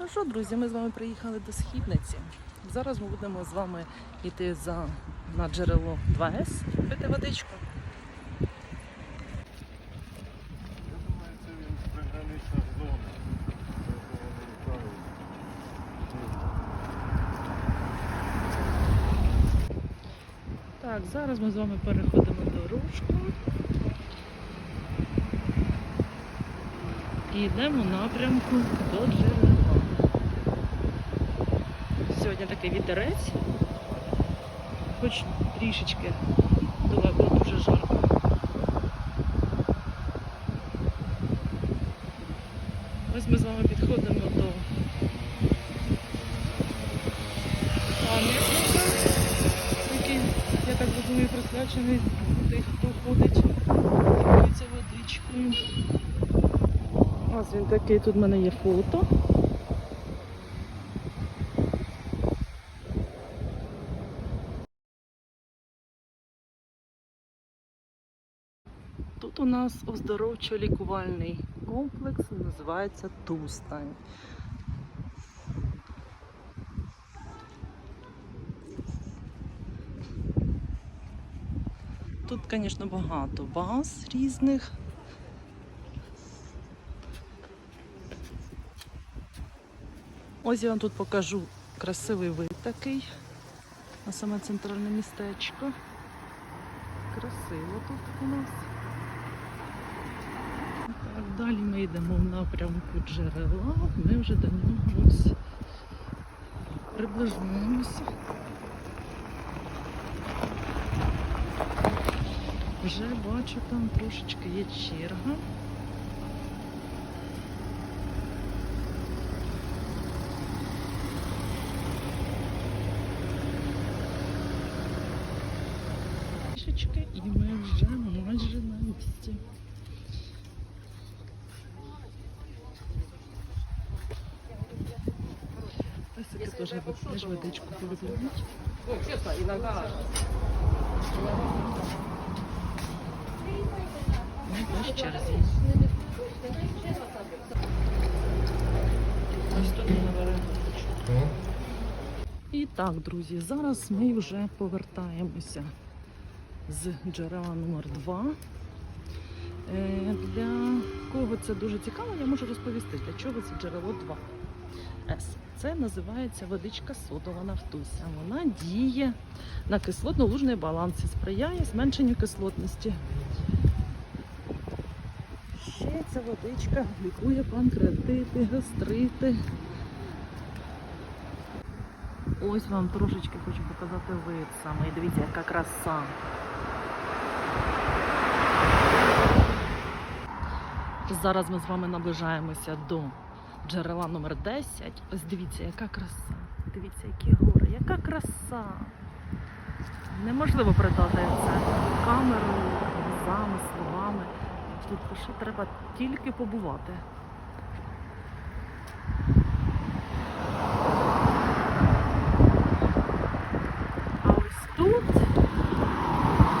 Ну що, друзі, ми з вами приїхали до східниці. Зараз ми будемо з вами йти за, на джерело 2С, пити водичку. Я думаю, це пригранична зона. Так, зараз ми з вами переходимо дорожку. І йдемо напрямку до джерела. Сьогодні такий вітерець, хоч трішечки далеко дуже жарко. Ось ми з вами підходимо до пам'ятника, який, я так розумію, присвячений тих, хто ходить, купується водичкою. Ось він такий, тут в мене є фото. Тут у нас оздоровчо-лікувальний комплекс, називається Тустань. Тут, звісно, багато баз різних. Ось я вам тут покажу красивий вид такий на саме центральне містечко. Красиво тут у нас. Далі ми йдемо в напрямку джерела. Ми вже до нього ось приближаємося. Вже бачу, там трошечки є черга. Трішечки і ми вже майже на місці. Теж, водичку полюбляють. Ну, тут ми. І так, друзі, зараз ми вже повертаємося з джерела номер 2 Е, Для кого це дуже цікаво, я можу розповісти, для чого це джерело 2 С. Це називається водичка содова нафтуся. Вона діє на кислотно-лужний баланс і сприяє зменшенню кислотності. Ще ця водичка лікує панкреатити, гастрити. Ось вам трошечки хочу показати вид саме. І дивіться, яка краса. Зараз ми з вами наближаємося до джерела номер 10. Ось дивіться, яка краса. Дивіться, які гори, яка краса. Неможливо передати це камерою, глазами, словами. Тут лише треба тільки побувати. А ось тут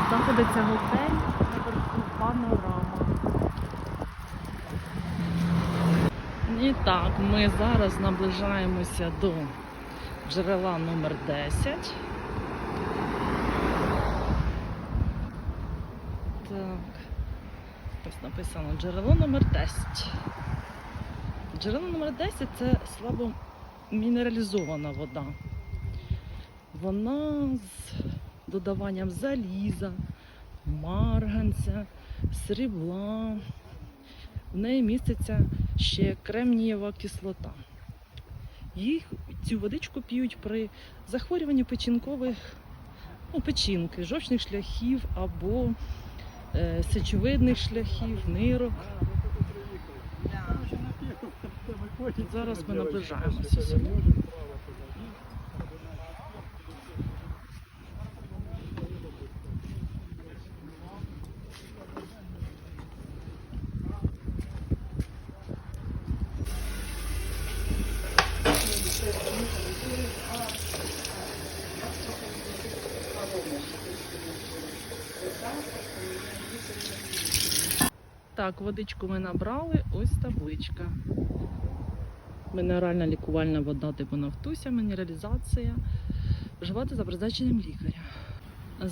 знаходиться готель наверху панорама. І так, ми зараз наближаємося до джерела номер 10. Так. Ось написано джерело номер 10. Джерело номер 10 це слабо мінералізована вода. Вона з додаванням заліза, марганця, срібла. В неї міститься ще кремнієва кислота. Їх цю водичку п'ють при захворюванні печінкових ну, печінки, жовчних шляхів або е, сечовидних шляхів, нирок. Зараз ми наближаємося сюди. Так, водичку ми набрали, ось табличка. Мінеральна лікувальна вода типу Нафтуся, мінералізація. Вживати за призначенням лікаря.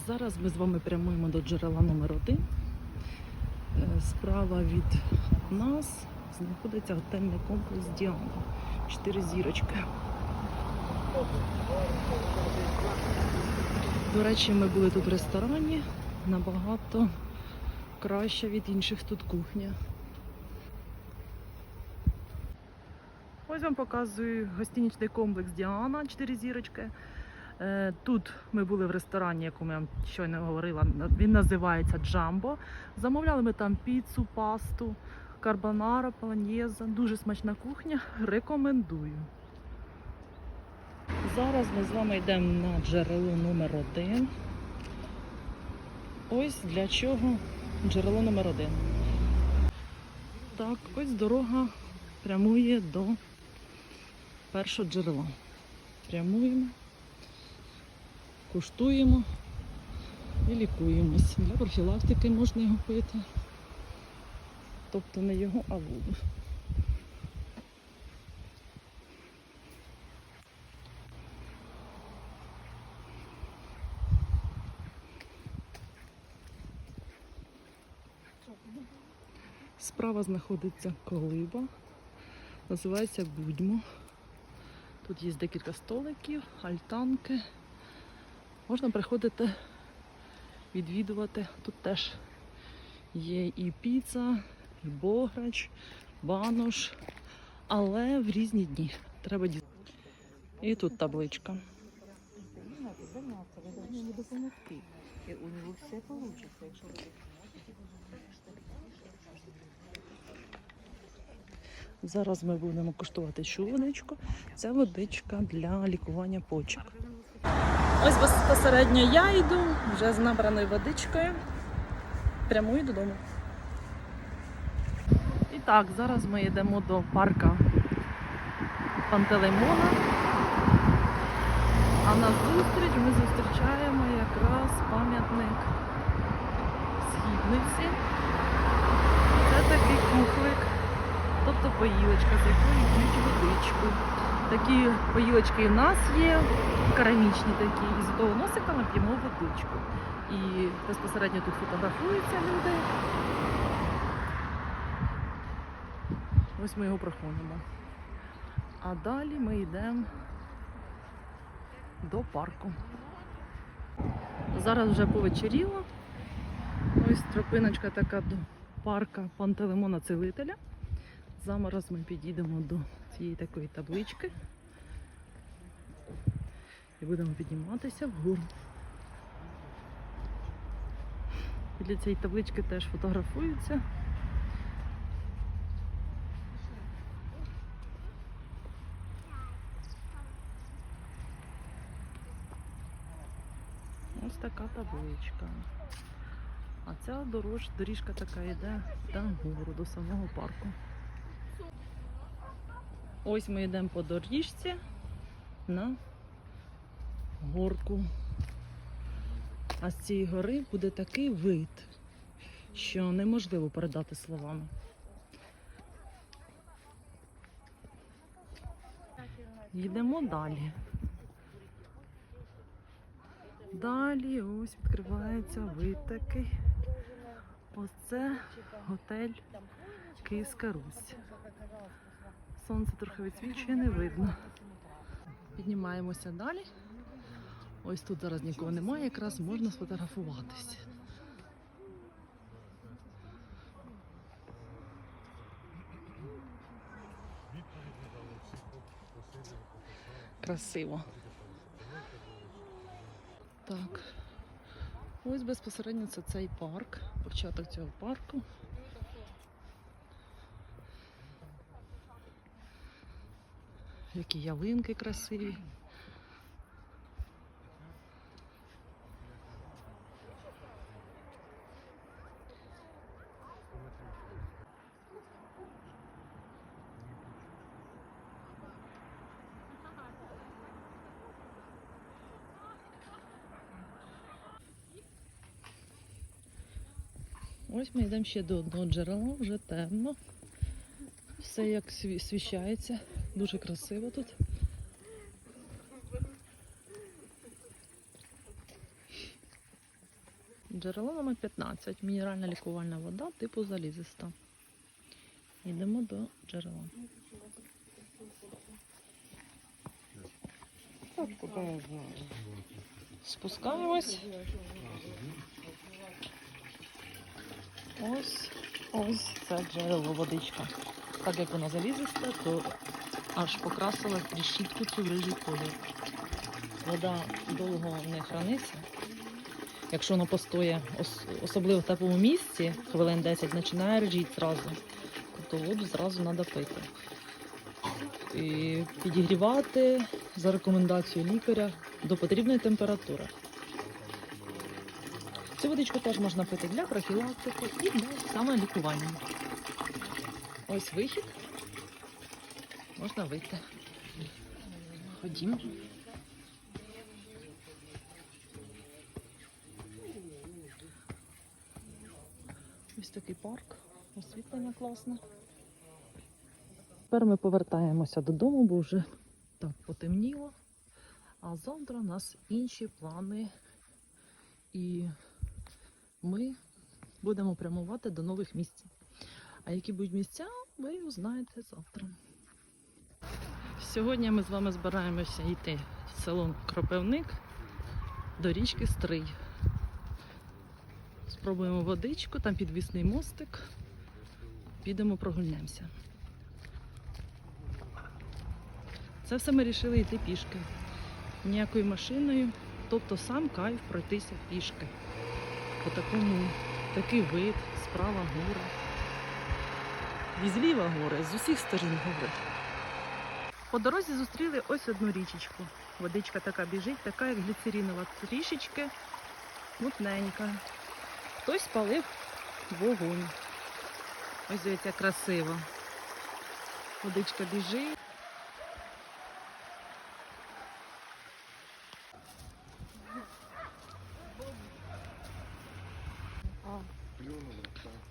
Зараз ми з вами прямуємо до джерела номер 1 Справа від нас знаходиться готельний комплекс Діана. Чотири зірочки. До речі, ми були тут в ресторані. Набагато краще від інших тут кухня. Ось вам показую гостиничний комплекс Діана, 4 зірочки. Е, Тут ми були в ресторані, якому я вам щойно говорила. Він називається Джамбо. Замовляли ми там піцу, пасту, карбонара, полоньєза. Дуже смачна кухня. Рекомендую. Зараз ми з вами йдемо на джерело номер 1 Ось для чого джерело номер 1 Так, ось дорога прямує до першого джерела. Прямуємо, куштуємо і лікуємось. Для профілактики можна його пити. Тобто не його, а воду. Справа знаходиться колиба, називається Будьмо. Тут є декілька столиків, альтанки. Можна приходити відвідувати. Тут теж є і піца, і бограч, банош, але в різні дні. Треба дізнатися. І тут табличка. йому допомогти. У нього все вийде, якщо ви Зараз ми будемо куштувати цю водичку. Це водичка для лікування почок. Ось безпосередньо я йду вже з набраною водичкою. Прямую додому. І так, зараз ми йдемо до парка Пантелеймона. А на зустріч ми зустрічаємо якраз пам'ятник східниці. Це такий кухлик, тобто поїлочка, з якої п'ють водичку. Такі поїлочки в нас є, керамічні такі, і з того носика ми п'ємо водичку. І безпосередньо тут фотографуються люди. Ось ми його проходимо. А далі ми йдемо до парку. Зараз вже повечеріло. Ось тропиночка така до парка Пантелеймона Целителя. Зараз ми підійдемо до цієї такої таблички і будемо підніматися вгору. Біля цієї таблички теж фотографуються. Ось така табличка. А ця дорож, доріжка така йде там вгору, до самого парку. Ось ми йдемо по доріжці на горку. А з цієї гори буде такий вид, що неможливо передати словами. Йдемо далі. Далі ось відкривається вид такий. Оце готель Київська Русь. Сонце трохи відсвічує, не видно. Піднімаємося далі. Ось тут зараз нікого немає, якраз можна сфотографуватися. Красиво. Так. Ось безпосередньо це цей парк, початок цього парку. Які ялинки красиві. Ось ми йдемо ще до одного джерела, вже темно. Все як свіщається. Дуже красиво тут. Джерело номер 15. Мінеральна лікувальна вода типу залізиста. Йдемо до джерела. Спускаємось. Ось, ось це джерело водичка. Так як вона залізиста, то аж покрасила решітку цю в рижий колір. Вода довго не храниться. Якщо вона постоє, особливо в теплому місці, хвилин 10 починає ржити зразу. Тобто воду зразу треба пити. І підігрівати за рекомендацією лікаря до потрібної температури. Цю водичку теж можна пити для профілактики і для саме лікування. Ось вихід. Можна вийти. Ходімо. Ось такий парк, освітлення класне. Тепер ми повертаємося додому, бо вже так потемніло. А завтра у нас інші плани. І ми будемо прямувати до нових місць. А які будуть місця, ви узнаєте завтра. Сьогодні ми з вами збираємося йти в село Кропивник до річки Стрий. Спробуємо водичку, там підвісний мостик. Підемо прогульнемося. Це все ми вирішили йти пішки. Ніякою машиною, тобто сам кайф пройтися пішки. По такому такий вид, справа гори. І зліва гори, з усіх сторін гори. По дорозі зустріли ось одну річечку. Водичка така біжить, така як гліцеринова трішечки, мутненька. Хтось спалив вогонь. Ось дивіться, красиво. Водичка біжить.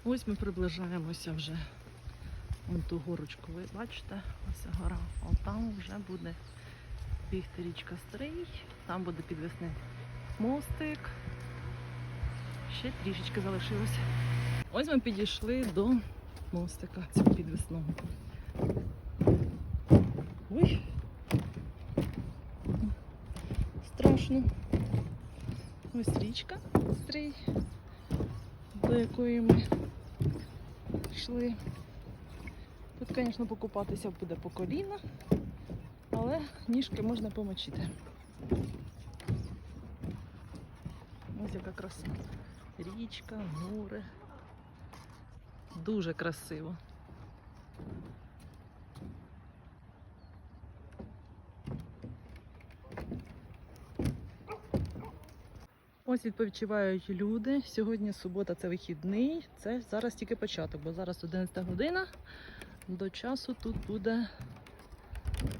Ось ми приближаємося вже. Вон ту горочку, ви бачите, ось гора. От там вже буде бігти річка Стрий, там буде підвесний мостик. Ще трішечки залишилося. Ось ми підійшли до мостика цього підвесного. Ой. Страшно. Ось річка Стрий до якої ми йшли. Тут, звісно, покупатися буде по коліна, але ніжки можна помочити. Ось яка краса. Річка, гори. Дуже красиво. Ось відпочивають люди. Сьогодні субота це вихідний. Це зараз тільки початок, бо зараз 11 година. До часу тут буде,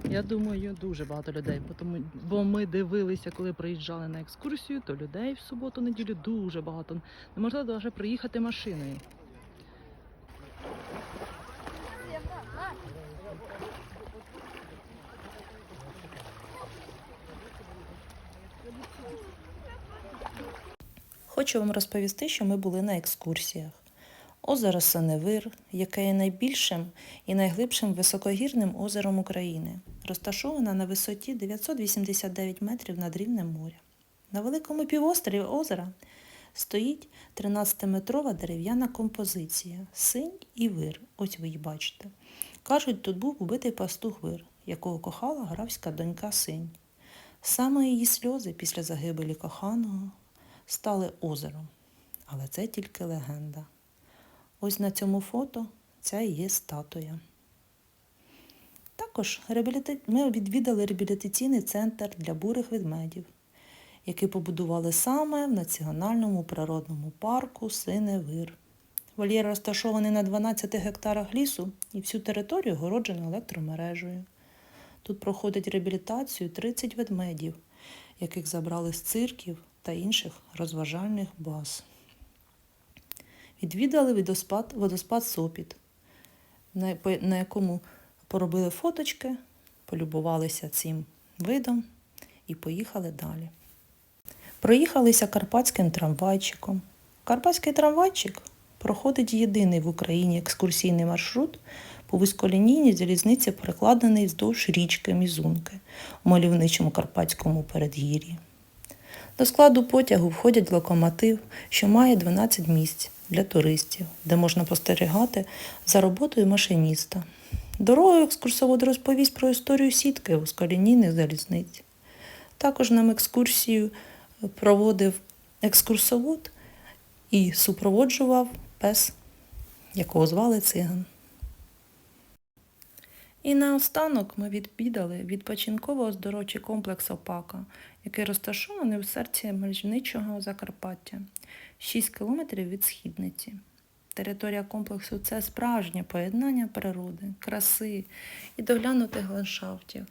я думаю, дуже багато людей. Тому, бо ми дивилися, коли приїжджали на екскурсію, то людей в суботу-неділю дуже багато. Неможливо навіть приїхати машиною. Хочу вам розповісти, що ми були на екскурсіях. Озеро Сеневир, яке є найбільшим і найглибшим високогірним озером України, розташоване на висоті 989 метрів над рівнем моря. На великому півострові озера стоїть 13-метрова дерев'яна композиція синь і вир. Ось ви її бачите. Кажуть, тут був убитий пастух вир, якого кохала графська донька синь. Саме її сльози після загибелі коханого стали озером. Але це тільки легенда. Ось на цьому фото ця і є статуя. Також ми відвідали реабілітаційний центр для бурих ведмедів, який побудували саме в Національному природному парку Синевир. Вольєр розташований на 12 гектарах лісу і всю територію огороджено електромережею. Тут проходить реабілітацію 30 ведмедів, яких забрали з цирків та інших розважальних баз. Відвідали водоспад, водоспад Сопіт, на, якому поробили фоточки полюбувалися цим видом і поїхали далі. Проїхалися карпатським трамвайчиком. Карпатський трамвайчик проходить єдиний в Україні екскурсійний маршрут по вузьколінійній залізниці, перекладений вздовж річки Мізунки у мальовничому карпатському передгір'ї. До складу потягу входять локомотив, що має 12 місць для туристів, де можна спостерігати за роботою машиніста. Дорогою екскурсовод розповість про історію сітки вузьколінійних залізниць. Також нам екскурсію проводив екскурсовод і супроводжував пес, якого звали циган. І наостанок ми відвідали відпочинково-оздоровчий комплекс Опака, який розташований у серці мальовничого Закарпаття, 6 кілометрів від східниці. Територія комплексу це справжнє поєднання природи, краси і доглянутих ландшафтів.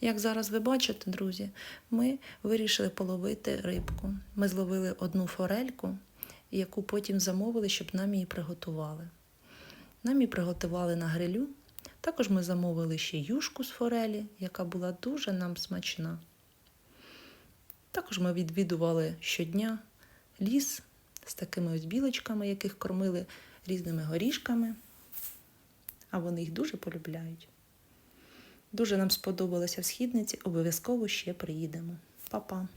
Як зараз ви бачите, друзі, ми вирішили половити рибку. Ми зловили одну форельку, яку потім замовили, щоб нам її приготували. Нам її приготували на грилю. Також ми замовили ще юшку з форелі, яка була дуже нам смачна. Також ми відвідували щодня ліс з такими ось білочками, яких кормили різними горішками, а вони їх дуже полюбляють. Дуже нам сподобалося в східниці, обов'язково ще приїдемо. Па-па!